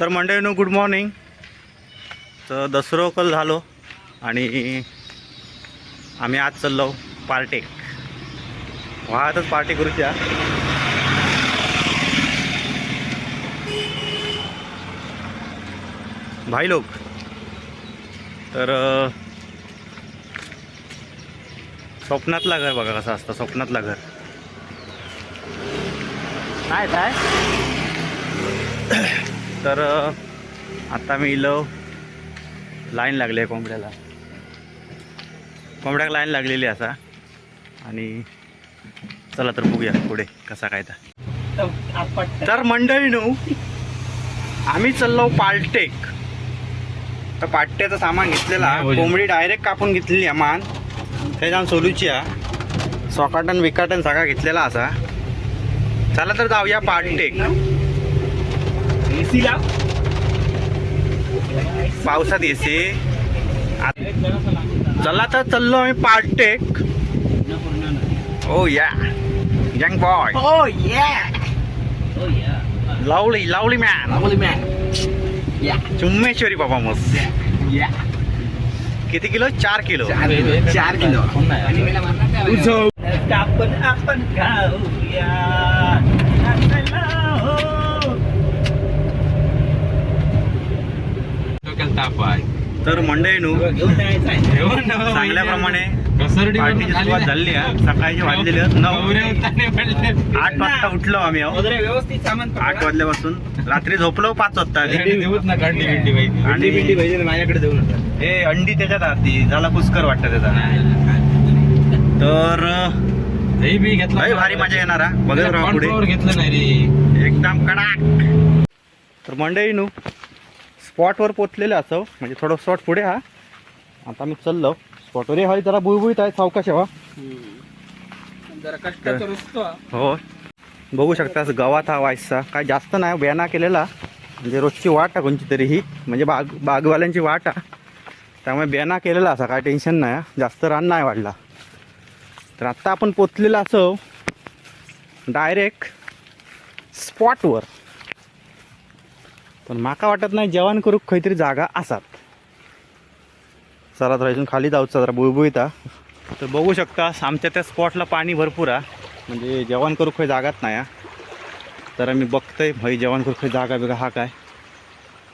तर मंडळीनो good morning तर दसरो कल झालो आणि आम्ही आज चाललो पार्टेक वाहतच पार्टी करूच्या भाई लोक. तर स्वप्नातला घर बघा कसं असतं स्वप्नातला घर. काय काय? तर आता मी इलो लाईन लागली आहे कोंबड्याला. कोंबड्याला लाईन लागलेली असा आणि चला तर बघूया पुढे कसा काय तर. तर मंडळीनो आम्ही चाललो पालटेक. तर पाट्याचं सामान घेतलेला. कोंबडी डायरेक्ट कापून घेतलेली मान. त्याच्यानं सोलूची हा सोकाटन विकाटन सगळा घेतलेला असा. चला तर जाऊया पालटेक. पावसात येसे. चला तर चाललो आम्ही पार्टेक. ओ या यंग बॉय! Oh yeah! लावली लावली मॅन Holy man! Yeah! चुम्मेश्वरी बाबा मस्त. Yeah! किती किलो? चार किलो. चार किलो. आपण आपण खाऊया. तर मंडळीनू सांगल्याप्रमाणे पार्टीची सुरुवात झाली आहे. सकाळचे वाजलेले आहेत नऊ. आठ वाजता उठलो आम्ही सामान आठ वाजल्यापासून रात्री झोपलो पाच वाजता आधी. अंडी बिंडी पाहिजे माझ्याकडे देऊ नका हे अंडी त्याच्यात आधी झाला पुष्कर वाटतं त्याचा. तर लय भारी मजा येणार हा. बघत राहा पुढे. घेतलं नाही रे. एकदम कडक. तर मंडळीनू स्पॉटवर पोचलेले असं. म्हणजे थोडं स्पॉट पुढे हा. आता मी चाललो. स्पॉटवर हा जरा बुळबुळीत आहे सावकाश आहे हा. जरा कष्टाचं रुसतो हो. बघू शकता असं गवात हा वायसा. काय जास्त नाही बेना केलेला. म्हणजे रोजची वाट आहे कोणची तरी ही. म्हणजे बाग बागवाल्यांची वाट आहे. त्यामुळे बेना केलेला असा काय टेन्शन नाही हा. जास्त रान नाही वाढला. तर आत्ता आपण पोचलेला असो. डायरेक्ट स्पॉटवर पण माका वाटत नाही जेवण करूक खंयतरी जागा असात. चला तर इथून खाली जाऊचा जरा बुळबुळीता तर बघू शकता आमच्या त्या स्पॉटला पाणी भरपूर आहे म्हणजे जेवण करू काही जागाच नाही हा. तर मी बघतोय भाई जेवण करू खंय जागा बिगा हा काय.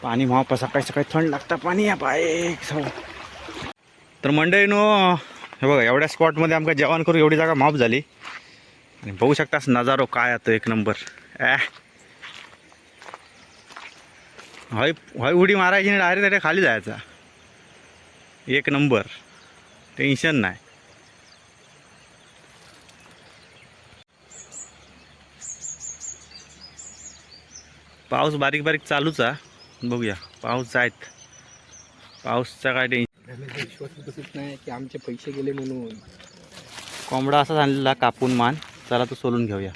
पाणी मावा सकाळी सकाळी थंड लागतं पाणी या बाय तर मंडळीनो हे बघा एवढ्या स्पॉटमध्ये आमका जेवण करू एवढी जागा माफ झाली. आणि बघू शकतास नजारो काय आता एक नंबर ॲ हय हय उडी मारायची आणि डायरेक्ट डायरेक्ट खाली जायचा. एक नंबर. टेन्शन नाही. पाऊस बारीक बारीक चालूच आहे. बघूया. पाऊस आहेत. पाऊसचा काय टेन्शन विश्वास बसत नाही की आमचे पैसे गेले म्हणून? कोंबडा असा झालेला कापून मान. चला तो सोलून घेऊया.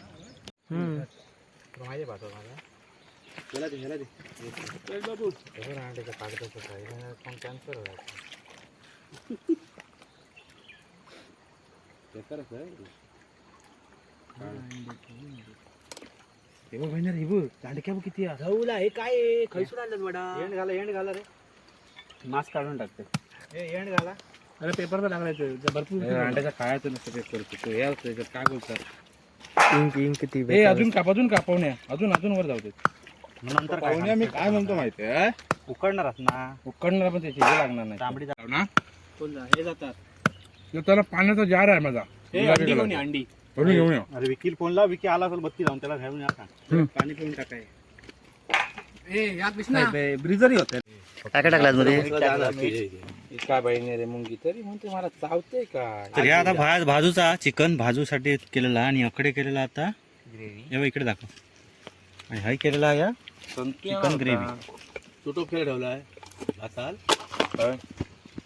किती जाऊला हे काय खैसून आणलं बडा एंड घाला एंड घाला रे. मास्क काढून टाकते. ए एंड घाला. अरे पेपर तर टाकलायचं भरपूर अंड्याचा खायचं नसतं पेपर तू हे असतं काय बोलतात? इंक इंक ती हे अजून काप अजून कापवण्या अजून अजून वर जाऊ नंतर काय पाहुण्या मी काय म्हणतो माहितीये उकडणारच ना? उकडणार पण त्याची हे लागणार नाही. तांबडी ना. हे जातात. तर त्याला पाण्याचा जार आहे माझा. हे अंडी घेऊन ये, अंडी. भरून घेऊन ये. अरे विकील फोनला विकी आला असेल बत्ती जाऊन त्याला घेऊन या का पाणी पिऊन टाकाय. ब्रिजरी होते. काय काय टाकलासमध्ये? काय बहिणी रे मुंगी तरी म्हणते मला चावते काय. तर या आता भाज भाजूचा चिकन भाजूसाठी केलेला आणि अकडे केलेला आता. हे इकडे दाखव. आणि हाय केलेला या चिकन ग्रेव्ही तुटो खेळ ठेवलाय भाताल.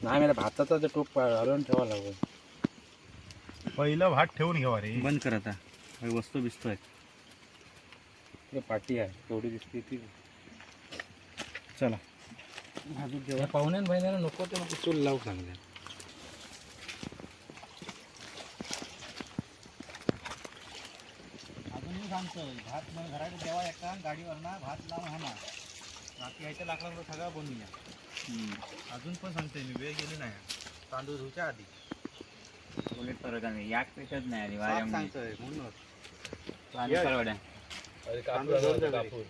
नाही मला भाताचा जे टोप घालून ठेवा लागेल पहिलं भात ठेवून घेवा रे. बंद कर आता. काही वस्तू बिस्तू आहेत ते पाटी आहे. तेवढी दिसते ती. चला. पाहुण्यान बहिण्याला नको ते मग चूल लावू सांगले सांगतोय भात घरात जेव्हा एका गाडीवर ना भात लावून हा ना. बाकी याच्या लाकडाचा सगळा बनवूया अजून पण सांगतोय मी वेळ गेली नाही. तांदूळ धुच्या आधी. उलट फरक आहे याक पेटत नाही आणि साफ वाऱ्यामुळे सांगतोय म्हणूनच आणि परवड्या. अरे तांदूळ कापूर जाऊन आला, जा घरी. कापूर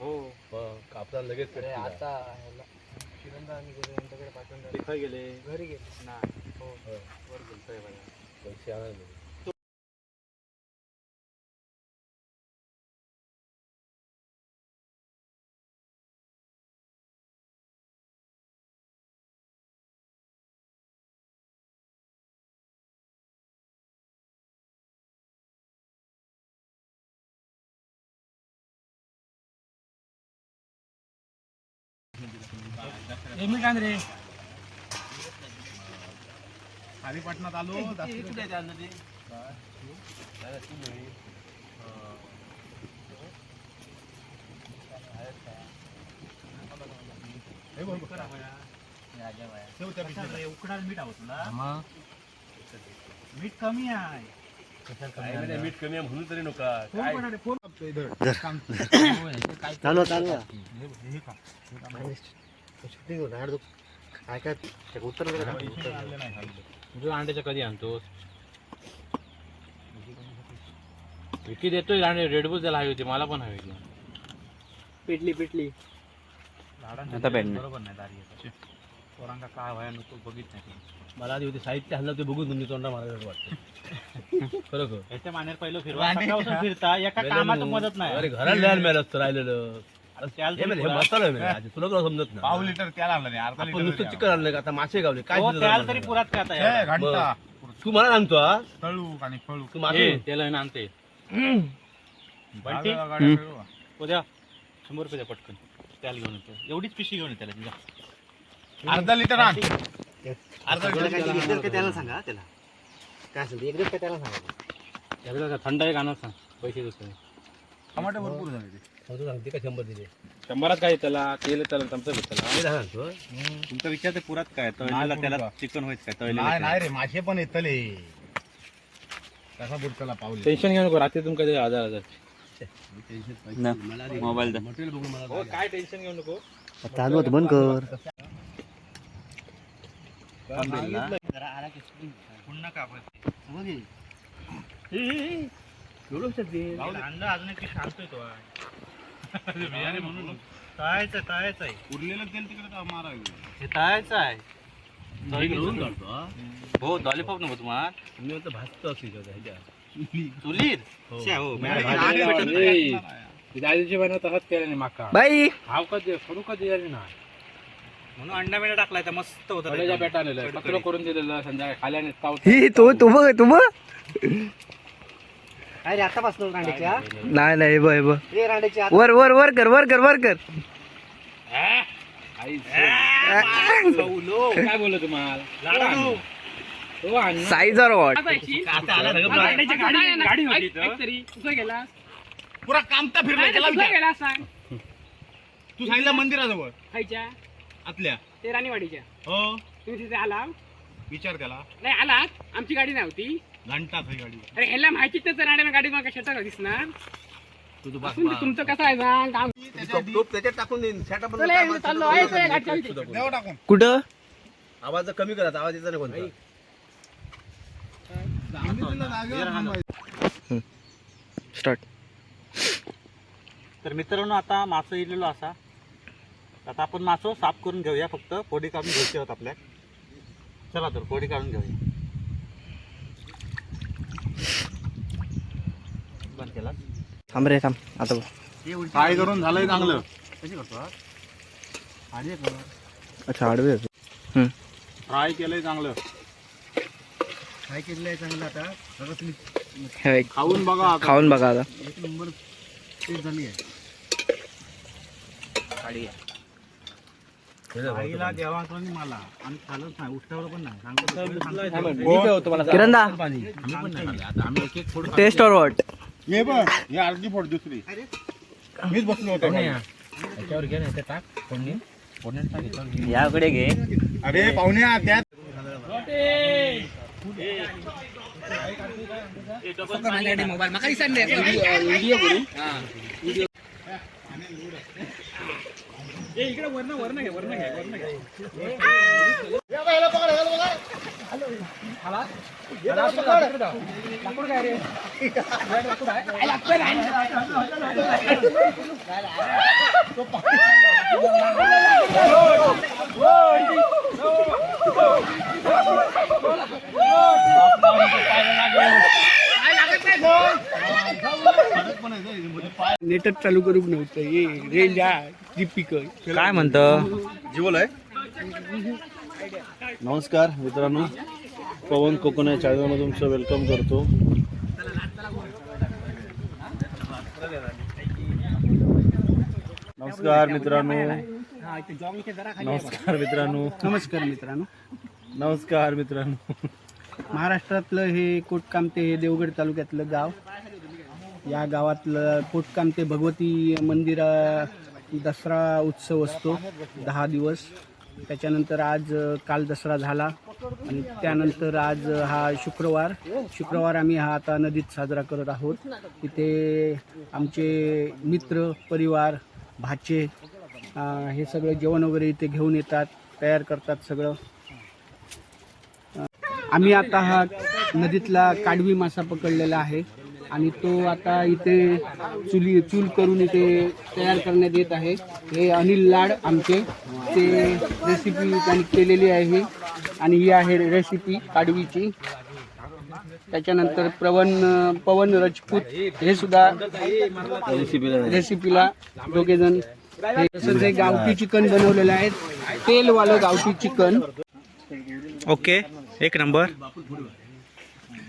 हो. लगेच तिथं गेले? घरी गेले. नाही. हो. वर गेलतोय बघा पैसे आणायला लागले. खाली पटणात आलो उकडा मीठ हवं तुला? मीठ कमी आहे. काय मीठ कमी आहे म्हणून तरी नका. काय? चालू चालू काय काय कधी आणतोस? विकी देतोय अंडे रेडबुल त्याला हवी होती मला पण हवी होती. पिटली पिटली. आता. बरोबर नाही दारी पोरांका काय व्हाय नको बघित नाही. मला आधी होते साहित्य हल्लं ते बघून तुम्ही तोंडा मारायला वाटतं. खरं याच्या मानेर पहिलं फिरवा सकाळपासून फिरता एका कामात मदत नाही. अरे घराला लिहायला मिळालं असतं राहिलेलं. हे तरी म्हणजे हे मसाला आहे म्हणजे आधी. तुला तुला समजत ना पाव लिटर त्याला आणलं नाही अर्धा आपण लिटर नुसतं चिकन आणलं का? आता मासे गावले. काय हो, दिलं त्याला जरा तरी? पुरात हे? घंटा. तू मला सांगतो हा? तळू आणि फळू तू ए, मासे त्याला आहे ना आणते. बंटी. गाड्या- गाड्या फिरवा. उद्या शंभर रुपये द्या पटकन. त्याला घेऊन येतो. एवढीच पिशी घेऊन येते त्याला तिला. अर्धा लिटर आण. अर्धा लिटर त्याला सांगा त्याला. काय असेल ते? एकदाच काय त्याला सांगा. त्याला थंड आहे का सांग. पैसे दुसरे टमाटे भरपूर झाले ते. तू सांगते का शंभर दिले. शंभरात काय त्याला? तेल त्याला चमचा भेटला तुमचा विचार ते पुरात काय? नाही तळलेला त्याला? चिकन होईल काय? नाही तळलेलं नाही रे मासे पण येतले. कसा बुडतला पावले? टेन्शन घेऊ नको रात्री तुमका ते हजार हजार मोबाईल हो. काय टेन्शन घेऊ नको. चालू होतं बंद कर. पुन्हा का एवढं लक्षात दे. आणलं अजून एक म्हणून. तळायचं तळायचं आहे. उरलेलं तेल तिकडे मारायचं हे तळायचं आहे. हे घेऊन काढतो हा. हो लॉलीपॉप नको तुम्हाला. मी म्हणतो भाजतो असं इथं ह्याच्या. चुलीत? हो. शे, हो नाही, भाजी नाही, भेटत नाही. नाही. दादीची बहिण तसाच केला नाही माका. बाई. हाव कधी करू कधी झाली ना म्हणून अंडा मेळा टाकलाय तर मस्त होतं आलेलं पत्र करून दिलेलं संध्याकाळी खाल्याने ही तू तू बघ तू बघ. काय रे आता बसलो रांडेच्या नाही नाही बघ हे बघ. ए, रांडेच्या वर वर वर कर वर कर वर कर. काय बोललो तुम्हाला? लाडू. अण्णा साईजर वॉट आता आला ढगं पळायला. गाडी होती इथं. पुरा कामता फिरला त्याला विचार. तू सांगितलं मंदिराजवळ. खायच्या? आतल्या. ते राणीवाडीच्या. हो. तुम्ही तिथे आला? विचार त्याला. नाही आलात. आमची गाडी नव्हती. घंटा ही गाडी अरे ह्याला माहिती तर राण्या गाडी मला शेतात दिसणार तू तू बस तुमचं तुमचं कसं आहे सांग काम. टोप- त्याच्यात टाकून देईन चला, चाललो आहे, चला. देव टाकून. कुठं? आवाज जर कमी करा आवाज यायचा नाही कोणता. स्टार्ट तर मित्रांनो आता मासं इलेलो असा. आता आपण मासं साफ करून घेऊया फक्त. फोडी काढून घ्यायची आहोत आपल्या. चला तर फोडी काढून घेऊया बंद केला. थांब रे थांब. आता बघ. फ्राय करून झालंय चांगलं. अच्छा आडवे आहे. फ्राय केलंय चांगलं. हे बघ. खाऊन बघा आता. खाऊन बघा आता. आईला देवा मला. आणि खालच नाही उठल्यावर पण नाही. सांगतो मी काय होतं मला किरण दा. पाणी आम्ही एक एक फोड टेस्ट और वॉट हे बघ हे अर्धी फोड दुसरी. मीच बसलो होतो खाली. याच्यावर घे ना ते टाक. फोडणी फोडणी टाक याच्यावर घे. याकडे घे. अरे पाहुण्या त्यात मोबाईल माका दिसत नाही नेटच चालू करूक नव्हतं ये रेंज हा पिक. काय म्हणतं? जीवल आहे. नमस्कार मित्रांनो. पवन कोकण या चॅनलमध्ये तुमचं वेलकम करतो. नमस्कार मित्रांनो. नमस्कार मित्रांनो. नमस्कार मित्रांनो. नमस्कार मित्रांनो. महाराष्ट्रातलं हे कोटकामते हे देवगड तालुक्यातलं गाव. या गावातलं कोटकामते भगवती मंदिरा दसरा उत्सव असतो दहा दिवस. त्याच्यानंतर आज काल दसरा झाला आणि त्यानंतर आज हा शुक्रवार. शुक्रवार आम्ही हा आता नदीत साजरा करत आहोत. इथे आमचे मित्र परिवार भाचे हे सगळं जेवण वगैरे इथे घेऊन येतात तयार करतात सगळं. आम्ही आता हा नदीतला काडवी मासा पकडलेला आहे. आणि तो आता इथे चुली चूल करून इथे तयार करण्यात येत आहे. हे अनिल लाड आमचे. ते रेसिपी त्यांनी केलेली आहे. आणि ही आहे रेसिपी काडवीची. त्याच्यानंतर पवन पवन राजपूत हे सुद्धा रेसिपीला दोघे जण हे तसंच हे गावठी चिकन बनवलेलं आहे. तेलवालं गावठी चिकन. ओके एक नंबर.